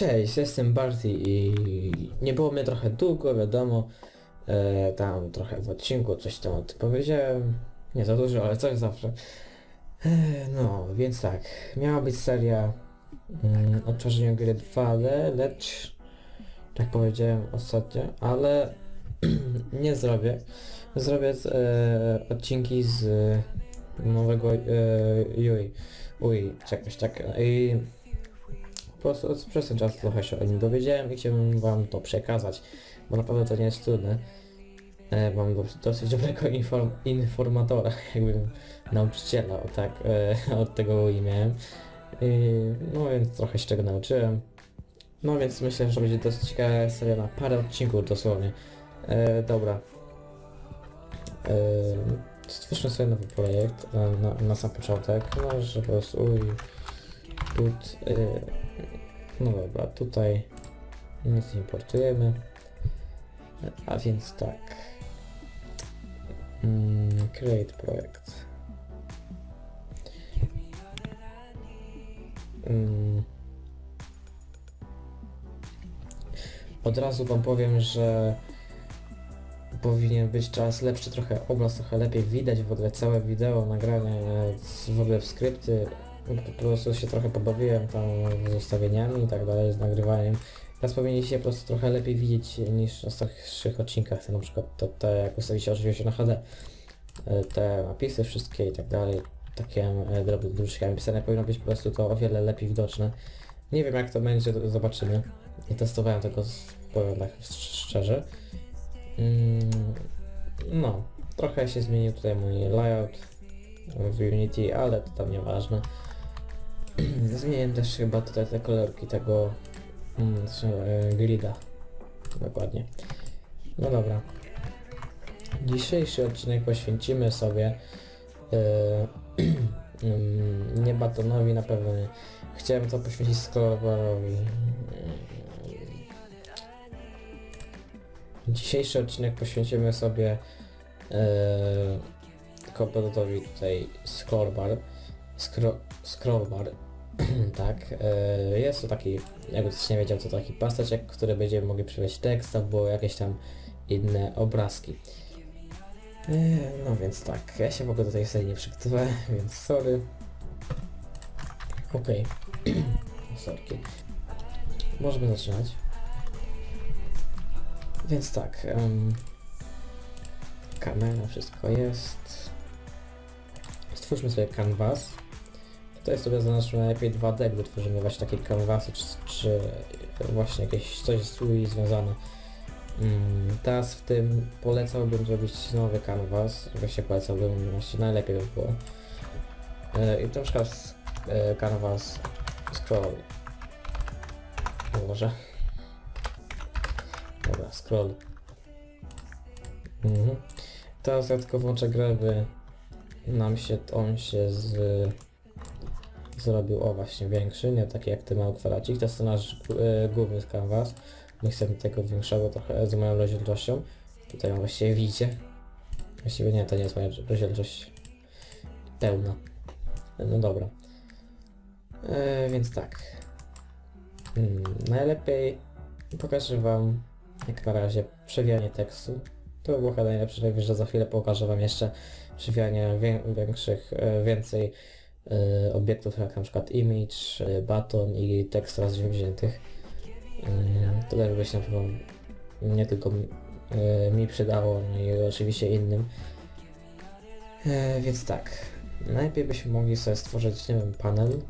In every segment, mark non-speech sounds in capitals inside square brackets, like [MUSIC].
Cześć, jestem Barty i nie było mnie trochę długo, wiadomo. E, tam trochę w odcinku coś tam o tym powiedziałem. Nie za dużo, ale coś zawsze. E, no, więc tak. Miała być seria mm, o tworzeniu gry 2D, lecz tak powiedziałem ostatnio, ale [CLEARS THROAT] nie zrobię. Zrobię e, odcinki z nowego e, UI. UI, czegoś tak. I prostu przez ten czas trochę się o nim dowiedziałem i chciałbym wam to przekazać, bo naprawdę to nie jest trudne. E, mam dos- dosyć dobrego [LAUGHS] inform informatora, [LAUGHS] jakby nauczyciela, o tak, e, [LAUGHS] od tego UI miałem. I, no więc trochę się tego nauczyłem. No więc myślę, że będzie dosyć ciekawa seria na parę odcinków dosłownie. E, dobra. E, stwórzmy sobie nowy projekt na, na sam początek, no że po prostu UI, put, no dobra, tutaj nic nie importujemy. A więc tak. Mm, create projekt. Mm. Od razu wam powiem, że powinien być czas lepszy, trochę obraz trochę lepiej widać, w ogóle całe wideo, nagranie e, z- w ogóle w skrypty. Po prostu się trochę pobawiłem tam z ustawieniami i tak dalej, z nagrywaniem. Teraz powinniście po prostu trochę lepiej widzieć niż na starszych odcinkach, te na przykład to, te jak ustawicie oczywiście na HD, e, te napisy wszystkie i tak dalej, takie e, drobne druczkami pisane powinno być po prostu to o wiele lepiej widoczne. Nie wiem jak to będzie, zobaczymy. Nie testowałem tego, powiem tak szczerze. Mm, no, trochę się zmienił tutaj mój layout w Unity, ale to tam nieważne. [CLEARS THROAT] Zmieniłem też chyba tutaj te kolorki tego mm, e, grida. Dokładnie. No dobra. Dzisiejszy odcinek poświęcimy sobie e, [CLEARS THROAT] mm, nie batonowi na pewno nie. Chciałem to poświęcić scrollbarowi. Dzisiejszy odcinek poświęcimy sobie e, komponentowi tutaj scrollbar. Scrollbar. [CLEARS THROAT] tak. E, jest to taki, jakby ktoś nie wiedział, to taki pasteczek, który będziemy mogli przywieźć tekst albo jakieś tam inne obrazki. E, no więc tak, ja się w ogóle do tej serii nie przygotowałem, [LAUGHS] więc sorry. Okej. [CLEARS THROAT] Sorki. Możemy zaczynać. Więc tak. Um, kamera, wszystko jest. Stwórzmy sobie canvas. Tutaj sobie zaznaczmy najlepiej 2D, gdy tworzymy właśnie takie canvasy, czy, czy właśnie jakieś coś z UI związane. Mm, teraz w tym polecałbym zrobić nowy canvas. Właśnie polecałbym, właśnie najlepiej by było. E, I na przykład e, canvas scroll. Może. Dobra, scroll. Mhm. Teraz ja tylko włączę grę, by nam się on się z zrobił o właśnie większy, nie taki jak ten mały kwadracik. To jest nasz e, główny canvas. My chcemy tego większego trochę z moją rozdzielczością. Tutaj właściwie widzicie. Właściwie nie, to nie jest moja rozdzielczość pełna. No dobra. E, więc tak. Mm, najlepiej pokażę wam jak na razie przewijanie tekstu. To by było chyba najlepsze, że za chwilę pokażę wam jeszcze przewijanie wię większych, e, więcej obiektów jak na przykład image, e, button i tekst razem wziętych. Mm, To też by się na pewno nie tylko e, mi przydało, no i oczywiście innym. E, Więc tak, najpierw byśmy mogli sobie stworzyć, nie wiem, panel.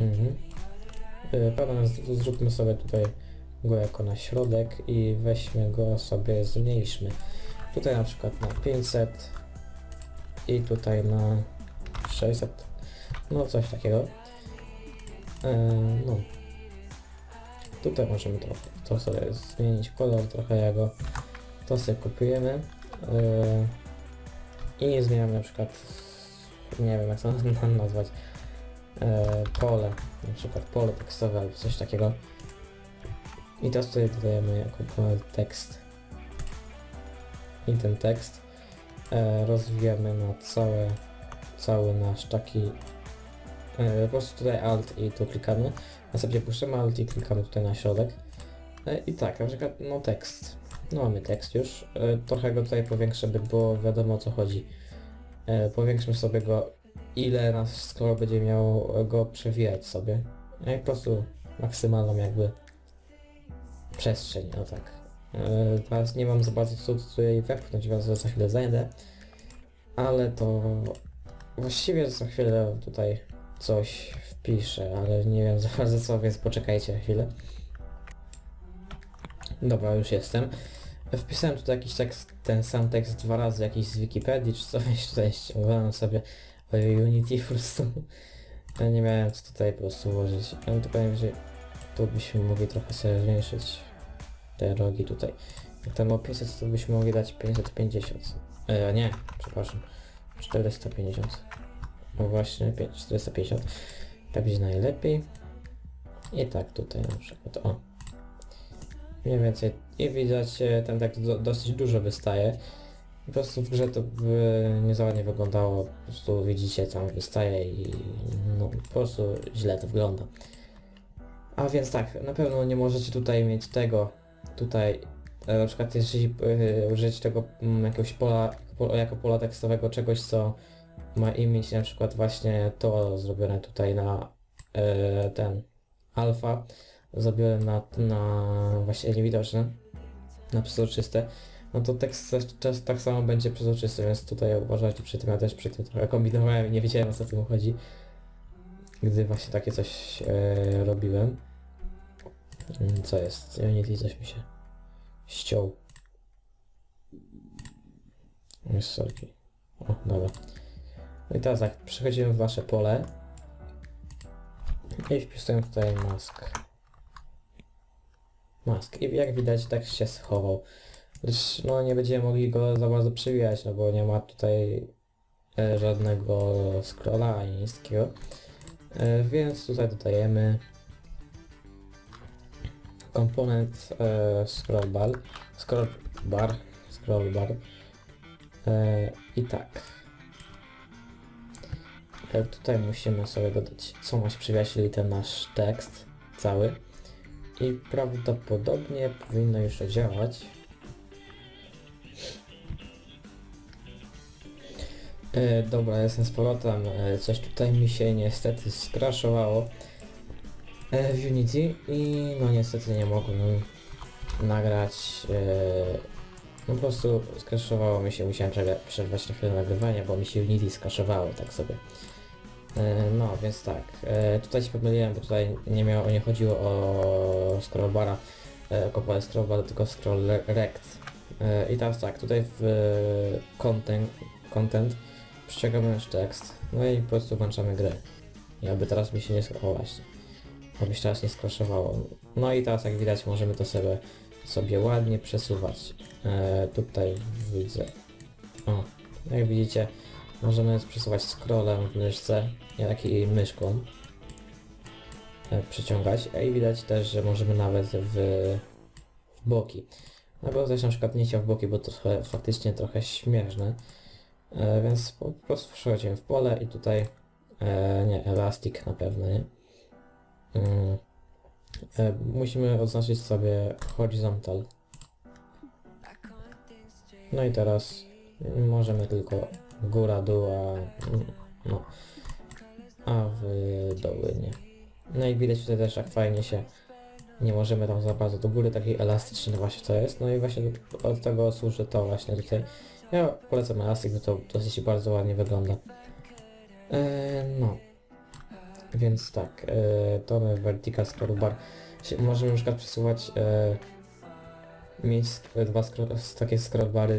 Mhm. E, Panel zróbmy sobie tutaj go jako na środek i weźmy go sobie zmniejszmy. Tutaj na przykład na 500 i tutaj na 600, no coś takiego. E, no. Tutaj możemy to, to sobie zmienić kolor trochę jego. To sobie kopiujemy e, i zmieniamy na przykład, nie wiem jak to [LAUGHS] nazwać, e, pole, na przykład pole tekstowe albo coś takiego. I teraz tutaj dodajemy jako tekst. I ten tekst rozwijamy na całe, cały nasz taki E, po prostu tutaj Alt i tu klikamy. Następnie puszczamy Alt i klikamy tutaj na środek. E, I tak, na przykład no tekst. No mamy tekst już. E, trochę go tutaj powiększę, by było wiadomo o co chodzi. Powiększmy sobie go, ile nasz scroll będzie miał go przewijać sobie. No i po prostu maksymalną jakby przestrzeń, no tak. Teraz nie mam za bardzo co tutaj wepchnąć, więc za chwilę zajdę. Ale to właściwie za chwilę tutaj coś wpiszę, ale nie wiem za bardzo co, więc poczekajcie chwilę. Dobra, już jestem. Wpisałem tutaj jakiś tekst, ten sam tekst dwa razy, jakiś z Wikipedii, czy coś [LAUGHS] tutaj ściągnąłem sobie o Unity po prostu. Ja nie miałem co tutaj po prostu ułożyć. Ja to powiem, że tu byśmy mogli trochę sobie zmniejszyć te rogi tutaj. Jak tam było 500, to byśmy mogli dać 550. E, nie, przepraszam. 450. No właśnie, 5, 450. Tak będzie najlepiej. I tak tutaj na przykład, o. Mniej więcej. I widać, e, ten tak do, dosyć dużo wystaje. Po prostu w grze to by nie za ładnie wyglądało. Po prostu widzicie, tam wystaje i no, po prostu źle to wygląda. A więc tak, na pewno nie możecie tutaj mieć tego, tutaj e, na przykład jeżeli e, użyć tego mm, jakiegoś pola, po, jako pola tekstowego czegoś, co ma imieć na przykład właśnie to zrobione tutaj na e, ten alfa, zrobione na, na właśnie niewidoczne, na przezroczyste, no to tekst też tak samo będzie przezroczysty, więc tutaj uważajcie przy tym, ja też przy tym trochę kombinowałem i nie wiedziałem o co tym chodzi, gdy właśnie takie coś e, robiłem. Co jest? Unity coś mi się ściął. Jest sorki. O, dobra. No i teraz tak, przechodzimy w wasze pole. I wpisuję tutaj mask. Mask. I jak widać tak się schował. Lecz no nie będziemy mogli go za bardzo przewijać, no bo nie ma tutaj e, żadnego scrolla ani nic takiego. E, więc tutaj dodajemy komponent e, scroll bar, scroll bar, scroll bar i tak. E, tutaj musimy sobie dodać, co ma się przewijać, czyli ten nasz tekst cały. I prawdopodobnie powinno już to działać. E, dobra, jestem z powrotem. E, coś tutaj mi się niestety skraszowało e, w Unity i no niestety nie mogłem nagrać. E, no po prostu skraszowało mi się, musiałem przerwa- przerwać na chwilę nagrywania, bo mi się Unity skraszowało tak sobie. E, no więc tak, e, tutaj się pomyliłem, bo tutaj nie miało, nie chodziło o scrollbara, e, kopalę scrollbar, tylko scroll re- rect. I teraz tak, tutaj w content, content przyciągamy nasz tekst, no i po prostu włączamy grę. I aby teraz mi się nie skraszowało właśnie. Aby się teraz nie skraszowało. No i teraz jak widać możemy to sobie, sobie ładnie przesuwać. E, tutaj widzę. O, jak widzicie możemy przesuwać scrollem w myszce, jak i myszką. E, przyciągać. A i widać też, że możemy nawet w, w boki. No bo też na przykład nie chciał w boki, bo to trochę, faktycznie trochę śmieszne. E, więc po, po prostu przechodzimy w pole i tutaj e, nie, elastic na pewno, nie? Mm. E, musimy oznaczyć sobie horizontal. No i teraz możemy tylko góra, dół, a, no, a w doły nie. No i widać tutaj też jak fajnie się nie możemy tam za bardzo do góry, taki elastyczny właśnie to jest. No i właśnie od tego służy to właśnie tutaj. Ja polecam elastik, bo to dosyć bardzo ładnie wygląda. E, no. Więc tak, e, to my vertical scroll bar. Się- Możemy na przykład przesuwać e, mieć sk- dwa scroll, takie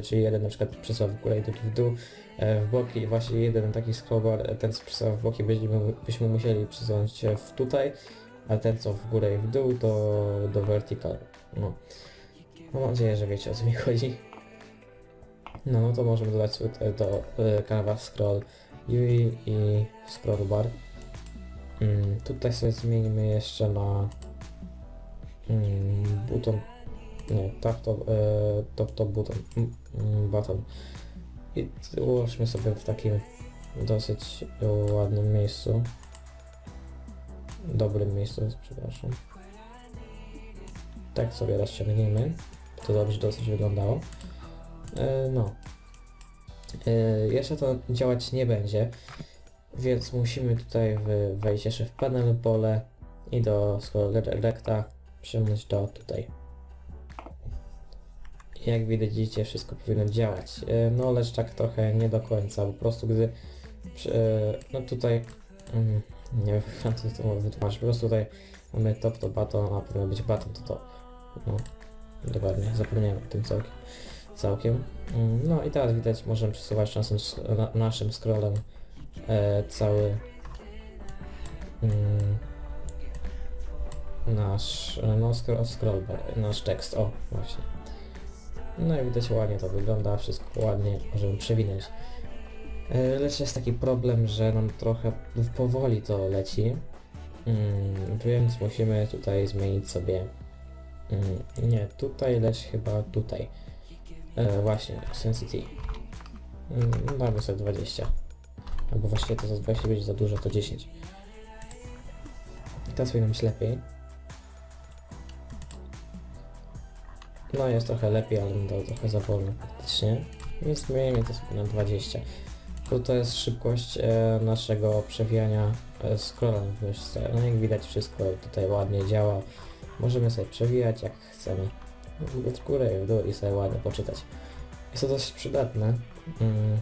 czyli jeden na przykład przesuwa w górę i drugi w dół, e, w boki i właśnie jeden taki scroll bar, e, ten co przesuwa w boki byśmy, byśmy musieli przesunąć w tutaj, a ten co w górę i w dół to do vertical. No. Mam nadzieję, że wiecie o co mi chodzi. No, no to możemy dodać tutaj do e, Canvas Scroll UI i Scroll Bar. Mm, tutaj sobie zmienimy jeszcze na mm, button, nie, top top, e, top, top button, mm, mm, button. I ułożmy sobie w takim dosyć ładnym miejscu. dobrym miejscu, przepraszam. Tak sobie rozciągniemy. To dobrze dosyć wyglądało. E, no. E, jeszcze to działać nie będzie, więc musimy tutaj wejść jeszcze w panel pole i do scroll recta przemyśl do tutaj. Jak widzicie, wszystko powinno działać. E, No lecz tak trochę nie do końca, po prostu gdy e, no tutaj mm, nie wiem [LAUGHS] jak to to wytłumaczyć, po prostu tutaj mamy top to button, a powinno być button to top. No, dokładnie, zapomniałem o tym całkiem. całkiem. Mm, No i teraz widać, możemy przesuwać naszym, naszym scrollem e, cały mm, nasz, e, no nasz tekst, o właśnie. No i widać ładnie to wygląda, wszystko ładnie możemy przewinąć. E, Lecz jest taki problem, że nam trochę powoli to leci, mm, więc musimy tutaj zmienić sobie, mm, nie tutaj, lecz chyba tutaj. E, właśnie, Sensity. Mm, damy sobie 20. Albo właściwie to za 20 będzie za dużo, to 10. I teraz powinno być lepiej. No jest trochę lepiej, ale to trochę za wolno faktycznie. Więc zmienimy to sobie na 20. To, to jest szybkość e, naszego przewijania e, myszce. No jak widać wszystko tutaj ładnie działa. Możemy sobie przewijać jak chcemy. W górę i w dół i sobie ładnie poczytać. Jest to dość przydatne. Mm,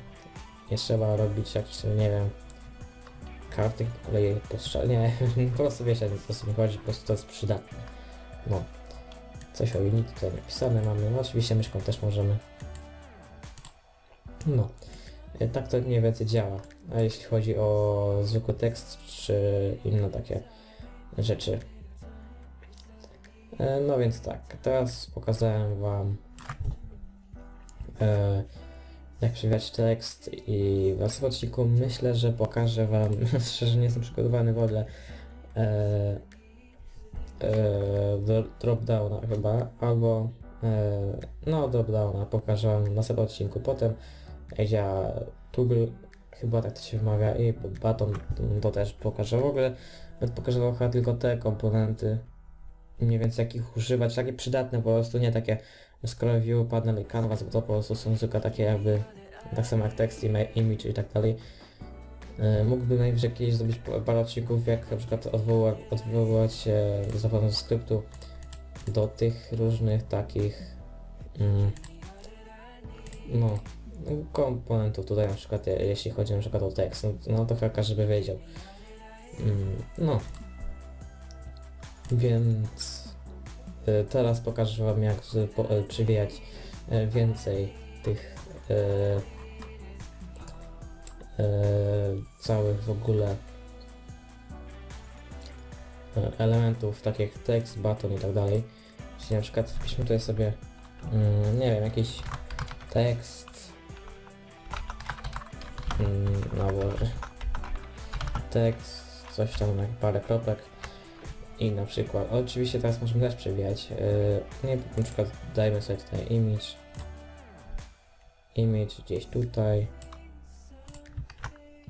nie trzeba robić jakichś, nie wiem, karty po kolei postrzelnie. [LAUGHS] po prostu wiecie, po co mi chodzi, po prostu to jest przydatne. No. Coś o Unity tutaj napisane mamy. No oczywiście myszką też możemy. No. E, Tak to mniej więcej działa. A jeśli chodzi o zwykły tekst czy inne takie rzeczy. E, No więc tak, teraz pokazałem Wam e, jak przewijać tekst i w następnym odcinku myślę, że pokażę Wam, [LAUGHS] szczerze nie jestem przygotowany w ogóle e, e, do dropdowna chyba, albo e, no dropdowna pokażę Wam w następnym odcinku, potem działa toggle, chyba tak to się wymawia i baton to też pokażę. W ogóle, pokażę Wam chyba tylko te komponenty, mniej więcej jakich używać, takie przydatne po prostu, nie takie scroll view, panel i canvas, bo to po prostu są zwykle takie jakby, tak samo jak tekst, ima- image i tak dalej. E, Mógłbym najwyżej kiedyś zrobić pa- parę odcinków, jak na przykład odwoła, odwoływać się za pomocą skryptu do tych różnych takich mm, no komponentów tutaj na przykład je- jeśli chodzi na przykład o tekst, no, no to chyba każdy by wiedział. Mm, no. Więc teraz pokażę wam jak e, przywijać e, więcej tych e, e, całych w ogóle e, elementów, takich jak tekst, button i tak dalej. Czyli na przykład wpiszmy tutaj sobie, mm, nie wiem, jakiś tekst, no [LAUGHS] tekst, coś tam, parę kropek i na przykład, oczywiście teraz możemy też przewijać, yy, nie, na przykład dajmy sobie tutaj image, image gdzieś tutaj,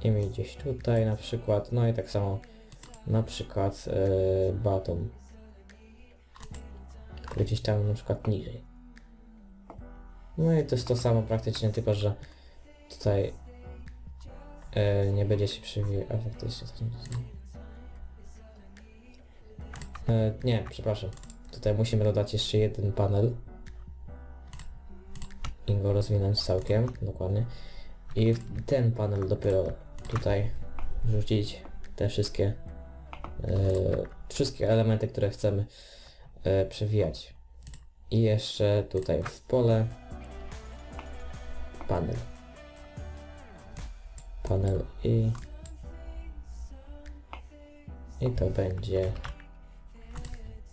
image gdzieś tutaj na przykład, no i tak samo na przykład yy, który gdzieś tam na przykład niżej. No i to jest to samo praktycznie, tylko że tutaj yy, nie będzie się przewijać, a faktycznie to nie E, nie, przepraszam. Tutaj musimy dodać jeszcze jeden panel. I go rozwinąć całkiem, dokładnie. I ten panel dopiero tutaj wrzucić te wszystkie e, wszystkie elementy, które chcemy e, przewijać. I jeszcze tutaj w pole panel. Panel i i to będzie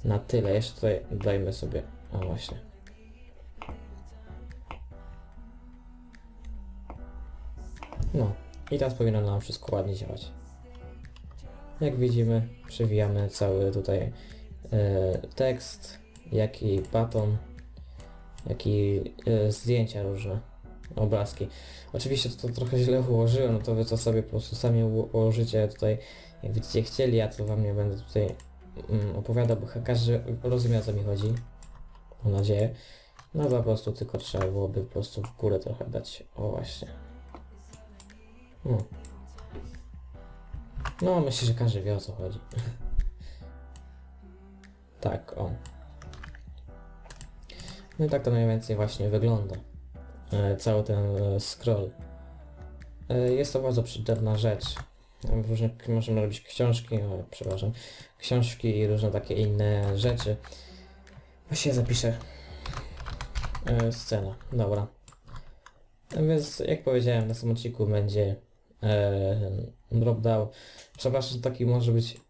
na tyle. Jeszcze tutaj dajmy sobie. O właśnie. No. I teraz powinno nam wszystko ładnie działać. Jak widzimy, przewijamy cały tutaj e, tekst, jak i baton, jak i e, zdjęcia różne, obrazki. Oczywiście to, to trochę źle ułożyłem, no to wy to sobie po prostu sami uło- ułożycie tutaj Jak będziecie chcieli, ja to wam nie będę tutaj mm, opowiadał, bo każdy rozumie o co mi chodzi. Mam nadzieję. No po prostu tylko trzeba byłoby po prostu w górę trochę dać. O właśnie. No. No myślę, że każdy wie o co chodzi. [LAUGHS] tak, o. No i tak to mniej więcej właśnie wygląda. E, cały ten e, scroll. E, jest to bardzo przydatna rzecz. E, Różne, możemy robić książki, o, przepraszam, książki i różne takie inne rzeczy. Właściwie zapiszę e, scenę, dobra. E, Więc jak powiedziałem, na samym odcinku będzie e, drop down. Przepraszam, taki może być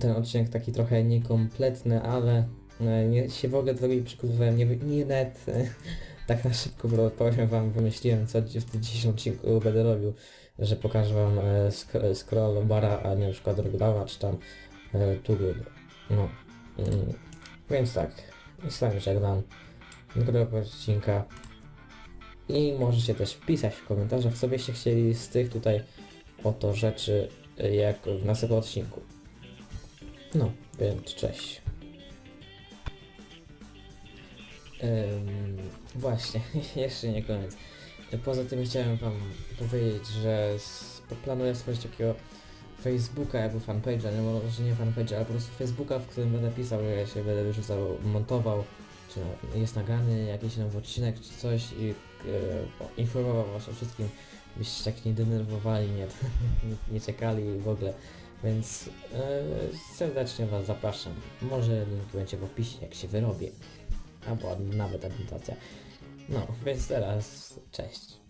ten odcinek taki trochę niekompletny, ale e, nie, się w ogóle do tego nie przygotowywałem, nie, nie net e, [LAUGHS] tak na szybko, bo powiem wam, wymyśliłem co w tym dzisiejszym odcinku będę robił, że pokażę wam e, sk- scroll bara, a nie na przykład czy tam e, tugul. No. Mm. Więc tak, z wami żegnam. Dobrego odcinka. I możecie też pisać w komentarzach, co byście chcieli z tych tutaj oto rzeczy, e, jak w następnym odcinku. No, więc cześć. Właśnie, [LAUGHS] jeszcze nie koniec. Poza tym chciałem wam powiedzieć, że planuję stworzyć takiego Facebooka jakby fanpage'a, nie może nie fanpage'a, ale po prostu Facebooka, w którym będę pisał, że ja się będę wyrzucał, montował, czy jest nagrany jakiś nowy odcinek, czy coś i e, informował was o wszystkim, byście tak nie denerwowali, nie, [LAUGHS] nie, nie czekali w ogóle. Więc e, serdecznie Was zapraszam. Może link będzie w opisie, jak się wyrobię. Albo nawet adnotacja. No, więc teraz cześć.